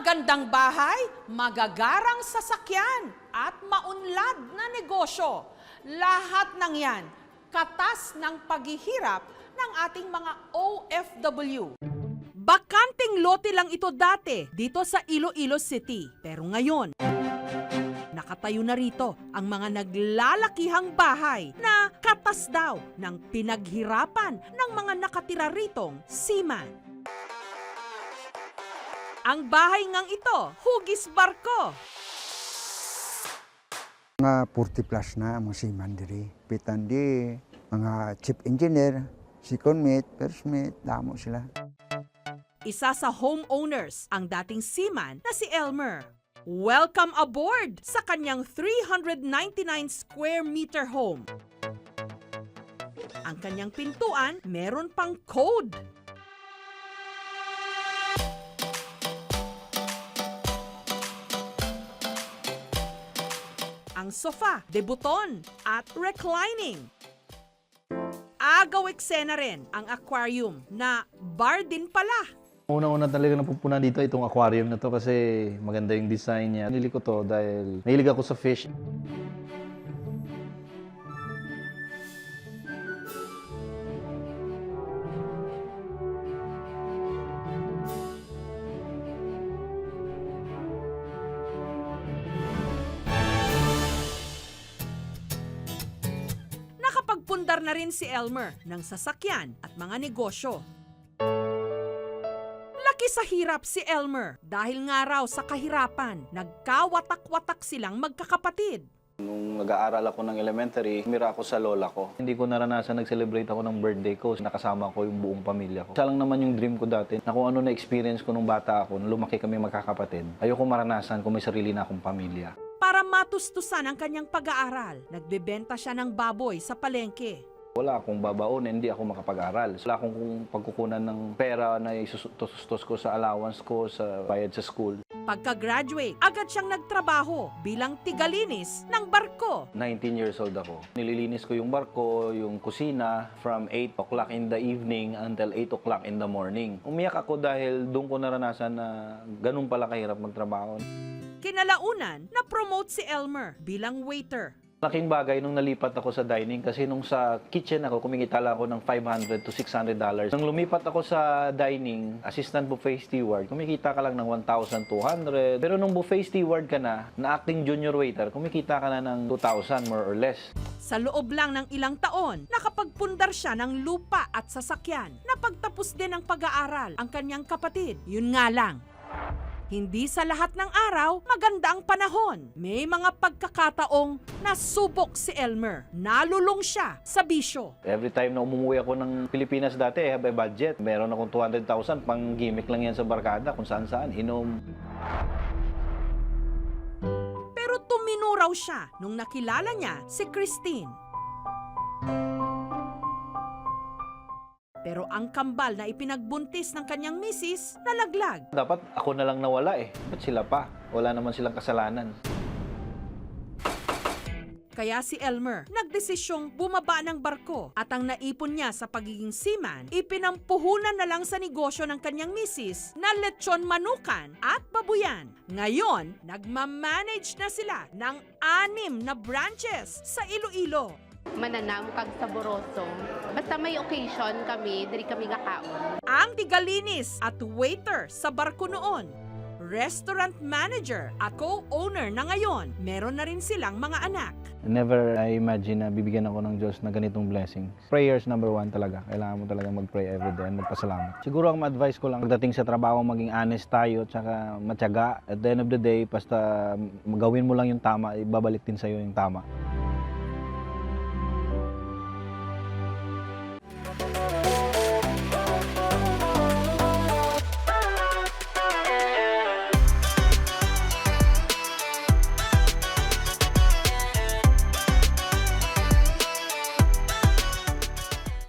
Magandang bahay, magagarang sasakyan, at maunlad na negosyo. Lahat ng yan, katas ng paghihirap ng ating mga OFW. Bakanting lote lang ito dati dito sa Iloilo City. Pero ngayon, nakatayo na rito ang mga naglalakihang bahay na katas daw ng pinaghirapan ng mga nakatira ritong seaman. Ang bahay ngang ito, hugis barko. Mga 40 plus na ang mga seaman diri. Pitan di, mga chief engineer, second mate, first mate, damo sila. Isa sa homeowners ang dating seaman na si Elmer. Welcome aboard sa kanyang 399 square meter home. Ang kanyang pintuan meron pang code. Ang sofa, debuton at reclining. Agaw eksena rin ang aquarium na bar din pala. Una-una talaga napupunan dito itong aquarium na to kasi maganda yung design niya. Nili ko to dahil mahilig ako sa fish. Nakapagpundar na rin si Elmer ng sasakyan at mga negosyo. Laki sa hirap si Elmer dahil nga raw sa kahirapan, nagkawatak-watak silang magkakapatid. Nung nag-aaral ako ng elementary, mira ako sa lola ko. Hindi ko naranasan nag-celebrate ako ng birthday ko. Nakasama ko yung buong pamilya ko. Isa lang naman yung dream ko dati na kung ano na-experience ko nung bata ako, nung lumaki kami magkakapatid. Ayoko maranasan kung may sarili na akong pamilya. Para matustusan ang kanyang pag-aaral, nagbebenta siya ng baboy sa palengke. Wala akong babaon, hindi ako makapag-aral. Wala akong pagkukunan ng pera na isustos ko sa allowance ko, sa bayad sa school. Pagka-graduate, agad siyang nagtrabaho bilang tigalinis ng barko. 19 years old ako. Nililinis ko yung barko, yung kusina from 8 o'clock in the evening until 8 o'clock in the morning. Umiyak ako dahil doon ko naranasan na ganun pala kahirap magtrabaho. Kinalaunan, na-promote si Elmer bilang waiter. Laking bagay nung nalipat ako sa dining kasi nung sa kitchen ako, kumikita lang ako ng 500 to 600 dollars. Nung lumipat ako sa dining, assistant buffet steward, kumikita ka lang ng 1,200. Pero nung buffet steward ka na, na acting junior waiter, kumikita ka na ng 2,000 more or less. Sa loob lang ng ilang taon, nakapagpundar siya ng lupa at sasakyan. Napagtapos din ang pag-aaral ang kanyang kapatid. Yun nga lang, hindi sa lahat ng araw maganda ang panahon. May mga pagkakataong nasubok si Elmer. Nalulong siya sa bisyo. Every time na umuwi ako ng Pilipinas dati, I have a budget. Meron akong 200,000 pang gimmick lang yan sa barkada kung saan saan. Inom. Pero tumino raw siya nung nakilala niya si Christine. Pero ang kambal na ipinagbuntis ng kanyang misis nalaglag. Dapat ako na lang nawala eh. Ba't sila pa? Wala naman silang kasalanan. Kaya si Elmer nagdesisyong bumaba ng barko at ang naipon niya sa pagiging seaman, ipinampuhunan na lang sa negosyo ng kanyang misis na lechon manukan at babuyan. Ngayon, nagmamanage na sila ng anim na branches sa Iloilo. Mananam kag saboroso. Basta may occasion kami, diri kami nga kaon. Ang tigalinis at waiter sa barko noon. Restaurant manager at co-owner na ngayon. Meron na rin silang mga anak. Never I imagine na bibigyan ako ng Diyos na ganitong blessing. Prayers number one talaga. Kailangan mo talaga mag-pray every day and magpasalamat. Siguro ang advice ko lang, pagdating sa trabaho, maging honest tayo at saka matyaga. At the end of the day, basta gawin mo lang yung tama, ibabalik din sa'yo yung tama.